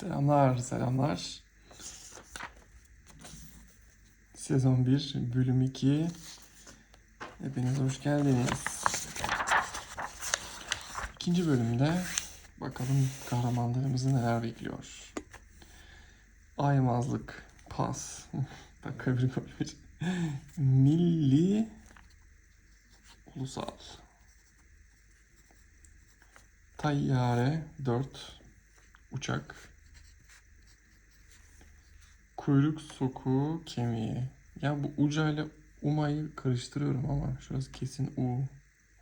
Selamlar, selamlar. Sezon 1, bölüm 2. Hepiniz hoş geldiniz. İkinci bölümde bakalım kahramanlarımızı neler bekliyor. Aymazlık, pas. Dakika bir koymuş. Milli Ulusal. Tayyare 4 uçak. Kuyruk soku kemiği. Ya bu uca ile umayı karıştırıyorum ama şurası kesin u.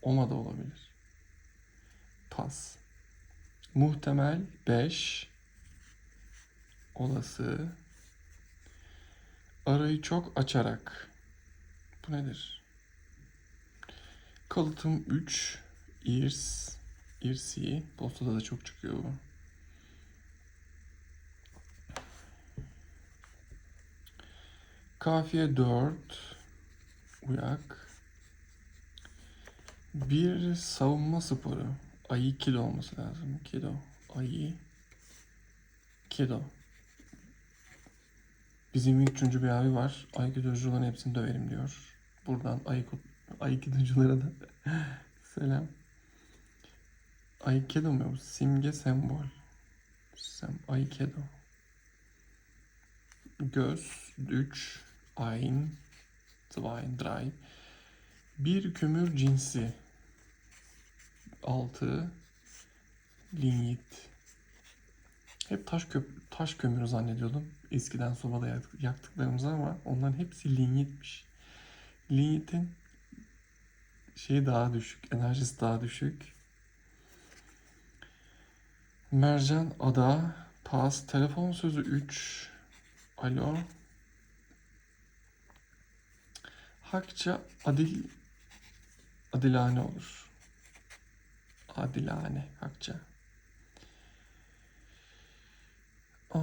Oma da olabilir. Pas. Muhtemel 5. Olası. Arayı çok açarak. Bu nedir? Kalıtım 3. Ears. Earsy. Postada da çok çıkıyor bu. Kafiye 4. Uyak. Bir savunma sporu. Ayı kido olması lazım. Kido. Ayı. Kido. Bizim üçüncü bir abi var. Aikidocuların hepsini döverim diyor. Buradan Aikido, Aikidoculara da selam. Aikido mu? Simge sembol. Sem Aikido. Göz 3 Ein 2 3 Bir kömür cinsi 6 Lignit Hep taş köp taş kömürü zannediyordum. Eskiden sobada yak- yaktıklarımız ama onların hepsi lignitmiş. Lignitin şeyi daha düşük, enerjisi daha düşük. Mercan Ada Pas Telefon sözü 3 Alo Hakça Adil Adilane olur. Adilane Hakça. Aa,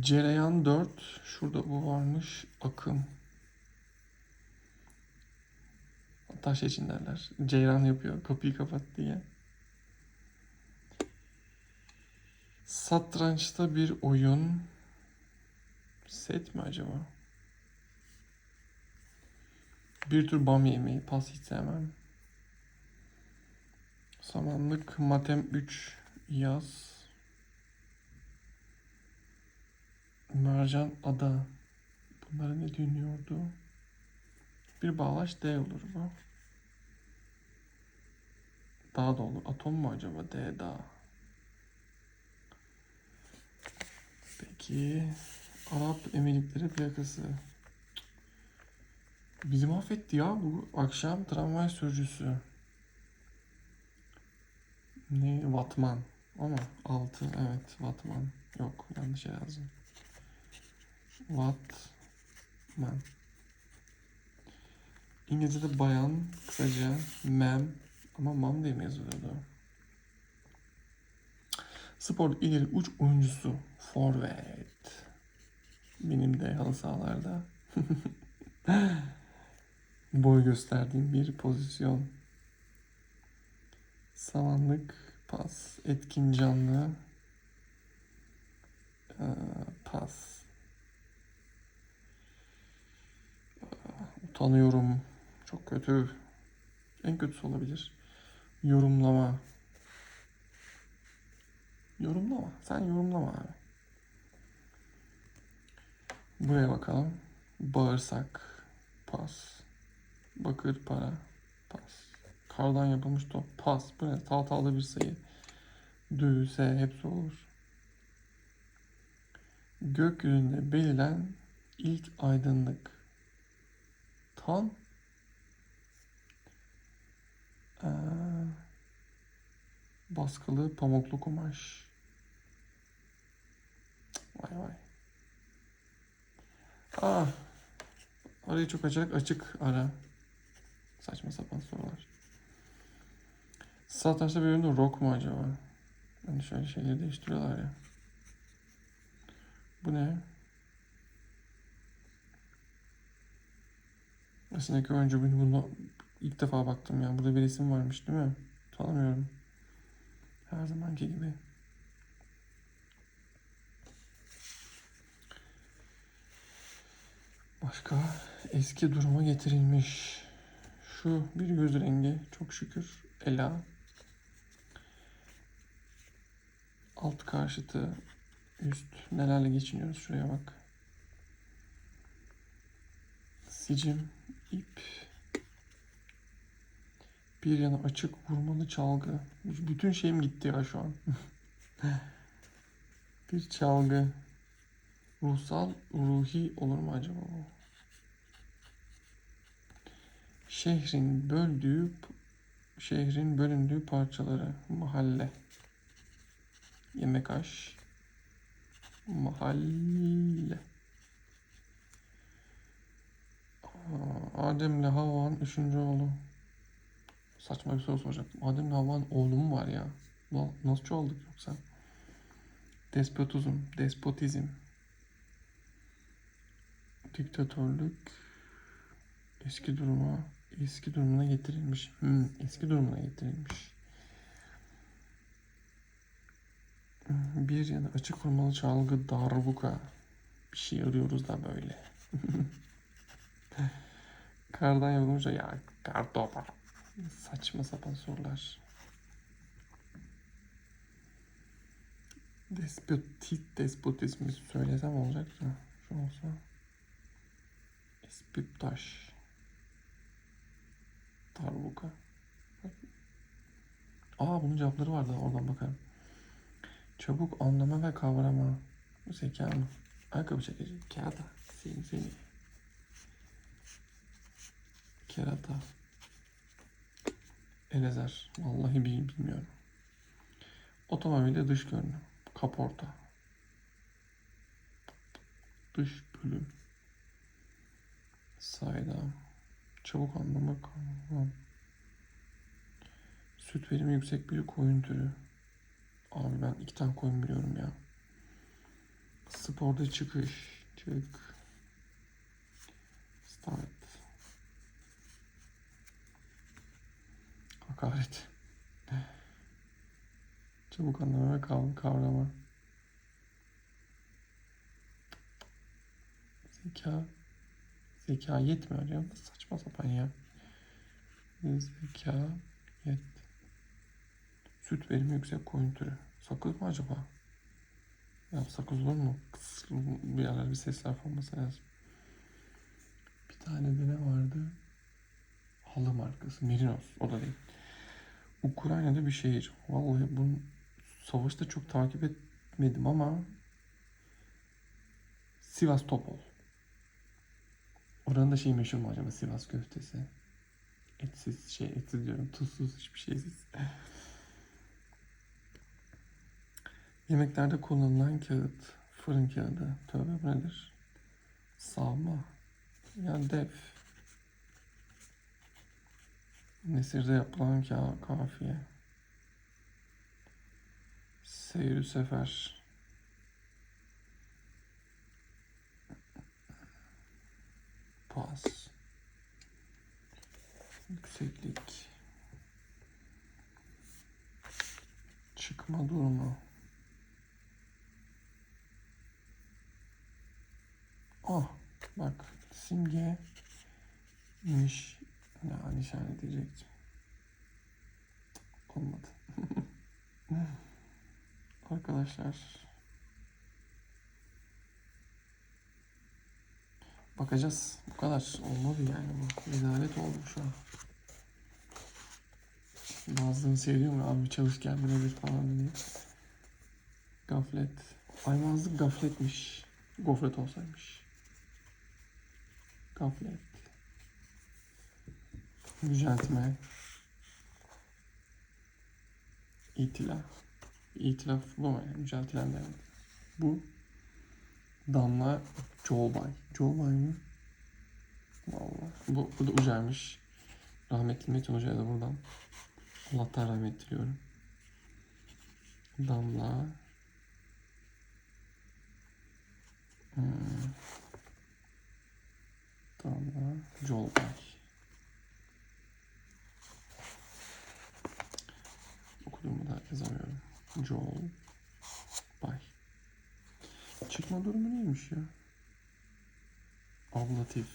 Cereyan 4 Şurada bu varmış. Akım. Hatta şey için derler. Ceyran yapıyor. Kapıyı kapat diye. Satrançta bir oyun. Set mi acaba? Bir tür bam yemeği. Pas hiç sevmem. Samanlık Matem 3 yaz. Mercan Ada. Bunlara ne dönüyordu? Bir bağlaç D olur bu. Dağ da olur. Atom mu acaba? D dağ. Peki. Arap Emirlikleri plakası. Bizi mahvetti ya bu akşam tramvay sürücüsü. Ne? Vatman. Ama 6 evet Vatman. Yok yanlış yazdım. Vatman. İngilizce'de bayan kısaca mem ama mam diye mi yazılıyordu? Spor ileri uç oyuncusu forvet. Benim de halı sahalarda boy gösterdiğim bir pozisyon. Samanlık pas. Etkin canlı Ee, pas. Utanıyorum. Çok kötü. En kötüsü olabilir. Yorumlama. Yorumlama. Sen yorumlama abi. Buraya bakalım. Bağırsak. Pas. Bakır para. Pas. Kardan yapılmış top. Pas. Bu ne? Tahtalı bir sayı. Dü, hepsi olur. Gökyüzünde beliren ilk aydınlık. Tan. Ee, baskılı pamuklu kumaş. Vay vay. Ah. Arayı çok açarak açık ara. Saçma sapan sorular. Satrançta bir oyunda rock mu acaba? Hani şöyle şeyleri değiştiriyorlar ya. Bu ne? Aslında oyuncu bunu ilk defa baktım ya. Burada bir resim varmış değil mi? tanımıyorum. Her zamanki gibi. Başka eski duruma getirilmiş. Şu bir göz rengi çok şükür Ela. Alt karşıtı üst nelerle geçiniyoruz şuraya bak. Sicim, ip, bir yana açık vurmalı çalgı. Bütün şeyim gitti ya şu an. bir çalgı. Ruhsal, ruhi olur mu acaba bu? Şehrin böldüğü, şehrin bölündüğü parçaları. Mahalle. Yemek aş. Mahalle. Adem'le Havva'nın üçüncü oğlu. Saçma bir soru soracaktım. Adem'le Havva'nın oğlu mu var ya? Lan Nasıl çoğaldık yoksa? Despotizm, despotizm. Diktatörlük eski duruma, eski durumuna getirilmiş. Hmm, eski durumuna getirilmiş. Hmm, Bir yana açık vurmalı çalgı darbuka. Bir şey arıyoruz da böyle. Kardan yorulunca ya kartopa. Saçma sapan sorular. Despotit, despotizmi söylesem olacak da. Şu olsa. Espiptaş. Darbuka. Aa bunun cevapları vardı. Oradan bakarım. Çabuk anlama ve kavrama. Zeka mı? Ayakkabı çekici. Kağıda. Seni seni. Kerata. Elezer. Vallahi bil- bilmiyorum. Otomobilde dış görünüm. Kaporta. Dış bölüm. Saydam. Çabuk anlamak. Anlam. Süt verimi yüksek bir koyun türü. Abi ben iki tane koyun biliyorum ya. Sporda çıkış. Çık. Start. Hakaret. Çabuk anlama ve kav- kavrama. Zeka. Zeka yetmiyor ya. Saçma sapan ya. Zeka yet. Süt verimi yüksek koyun türü. Sakız mı acaba? Ya sakız olur mu? Kıs, bir yerler bir sesler olması lazım. Bir tane de ne vardı? Halı markası. Merinos. O da değil. Ukrayna'da bir şehir. Vallahi bunu savaşta çok takip etmedim ama Sivas Topol. Oranın da şey meşhur mu acaba Sivas köftesi? Etsiz şey, etsiz diyorum. Tuzsuz hiçbir şeysiz. Yemeklerde kullanılan kağıt. Fırın kağıdı. Tövbe bu nedir? Savma. Yani def. Nesirde yapılan ka kafiye. Seyri sefer. Pas. Yükseklik. Çıkma durumu. Ah bak simge miş ya nişan edecektim. Olmadı. Arkadaşlar bakacağız. Bu kadar. Olmadı yani bu. Rezalet oldu şu an. Bazılarını seviyorum ya abi çalışken birebir falan diye. Gaflet. Aymazlık gafletmiş. Gofret olsaymış. Gaflet. Yüceltme. İtilaf. İtilaf bu mu? Yüceltilen. Bu. Damla Colbay. Colbay mı? Vallahi. Bu, bu da Ucay'mış. Rahmetli Metin Hoca'ya da buradan Allah'tan rahmet diliyorum. Damla. Hmm. Damla Colbay. yazamıyorum. Joel Bay. Çıkma durumu neymiş ya? Ablatif.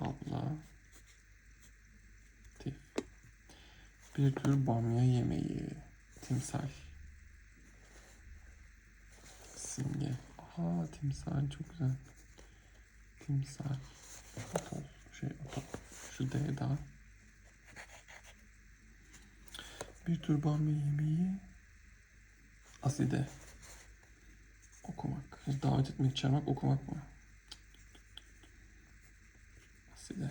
Abla. Tif. Bir tür bamya yemeği. Timsah. Simge. Aa timsah çok güzel. Timsah. Atol. Şey atol. Şu D daha. Bir tür bamya yemeği. Aside. Okumak. Davet etmek, çağırmak, okumak mı? Aside.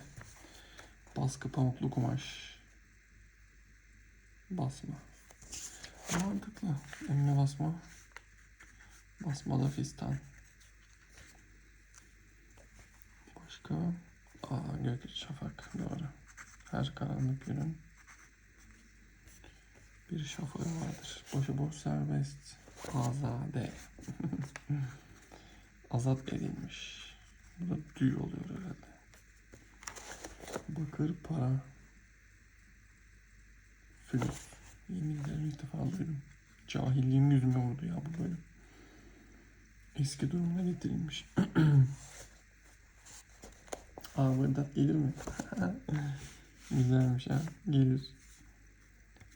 Baskı pamuklu kumaş. Basma. Mantıklı. Emine basma. Basmalı fistan. Başka? Aa gök şafak. Doğru. Her karanlık günün bir şafağı vardır. Başıboş serbest. Azade. Azat edilmiş. Bu da düğü oluyor herhalde. Bakır para. Flüs. Yemin ederim ilk defa duydum. Cahilliğim yüzüme vurdu ya bu bölüm. Eski durumuna getirilmiş. Aa Vedat gelir mi? Güzelmiş ha. Gelir.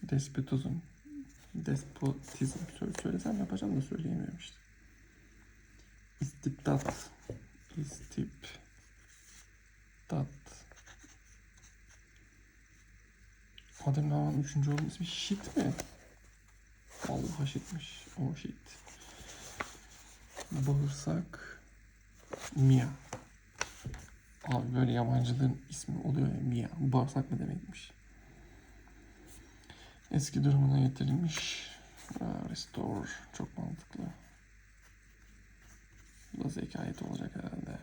Despotizm. Despotizm. Söyle, söylesem yapacağım da söyleyemiyorum işte. İstibdat. İstibdat. 3. oğlum ismi Şit mi? Vallahi şitmiş. O şit. Bağırsak. Mia. Abi böyle yabancıların ismi oluyor ya Mia. Bağırsak ne demekmiş? Eski durumuna getirilmiş. Restore. Çok mantıklı. Bu da zekayet olacak herhalde.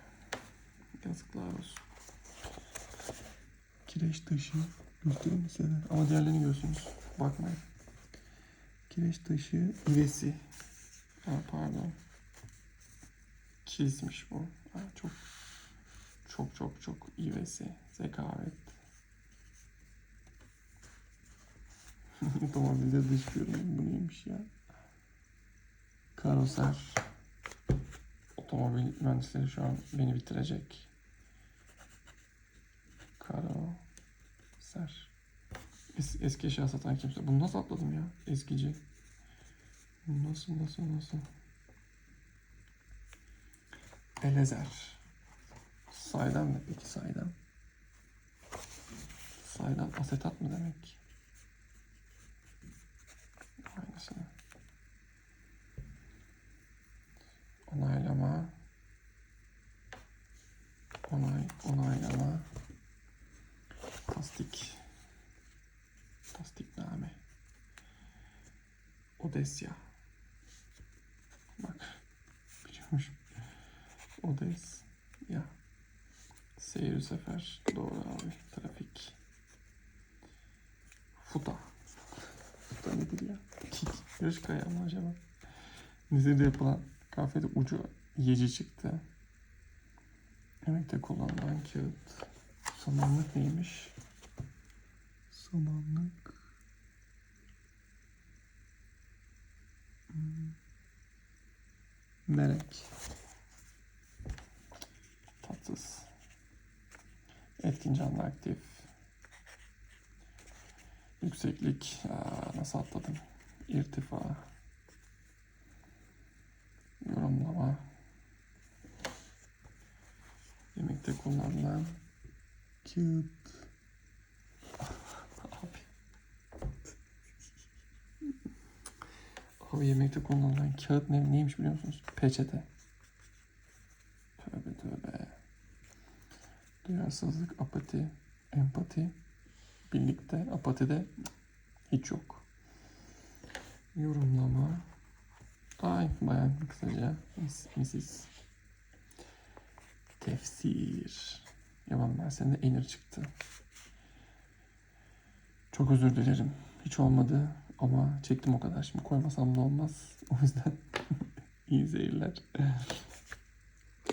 Yazıklar olsun. Kireç taşı. Göstereyim mi? Ama diğerlerini görsünüz. Bakmayın. Kireç taşı ivesi. Ha, pardon. Kilismiş bu. Ha, çok çok çok çok ivesi. Zekavet. Otomobilde dış görünüm bu neymiş ya? Karoser. Otomobil mühendisleri şu an beni bitirecek. Karoser. Es, eski eşya satan kimse. Bunu nasıl atladım ya? Eskici. Nasıl nasıl nasıl? Elezer. Saydan mı peki saydan? Saydan asetat mı demek? Odesya. Bak. Biliyormuşum. Odes. Ya. Seyir sefer. Doğru abi. Trafik. Futa. Futa nedir ya? Kik. Yarış kaya mı acaba? Nizir'de yapılan kafede ucu yeci çıktı. Yemekte kullanılan kağıt. Samanlık neymiş? Samanlık. Melek. Tatsız. Etkin canlı aktif. Yükseklik. Aa, nasıl atladım? İrtifa. Yorumlama. Yemekte kullanılan kağıt. Abi. Abi yemekte kullanılan kağıt ne, neymiş biliyor musunuz? Peçete. Tövbe tövbe. Duyarsızlık, apati, empati. Birlikte apatide hiç yok. Yorumlama. Ay bayan kısaca. Miss, Mrs. Tefsir. Yaman Mersen'de Enir çıktı. Çok özür dilerim. Hiç olmadı ama çektim o kadar. Şimdi koymasam da olmaz. O yüzden iyi seyirler.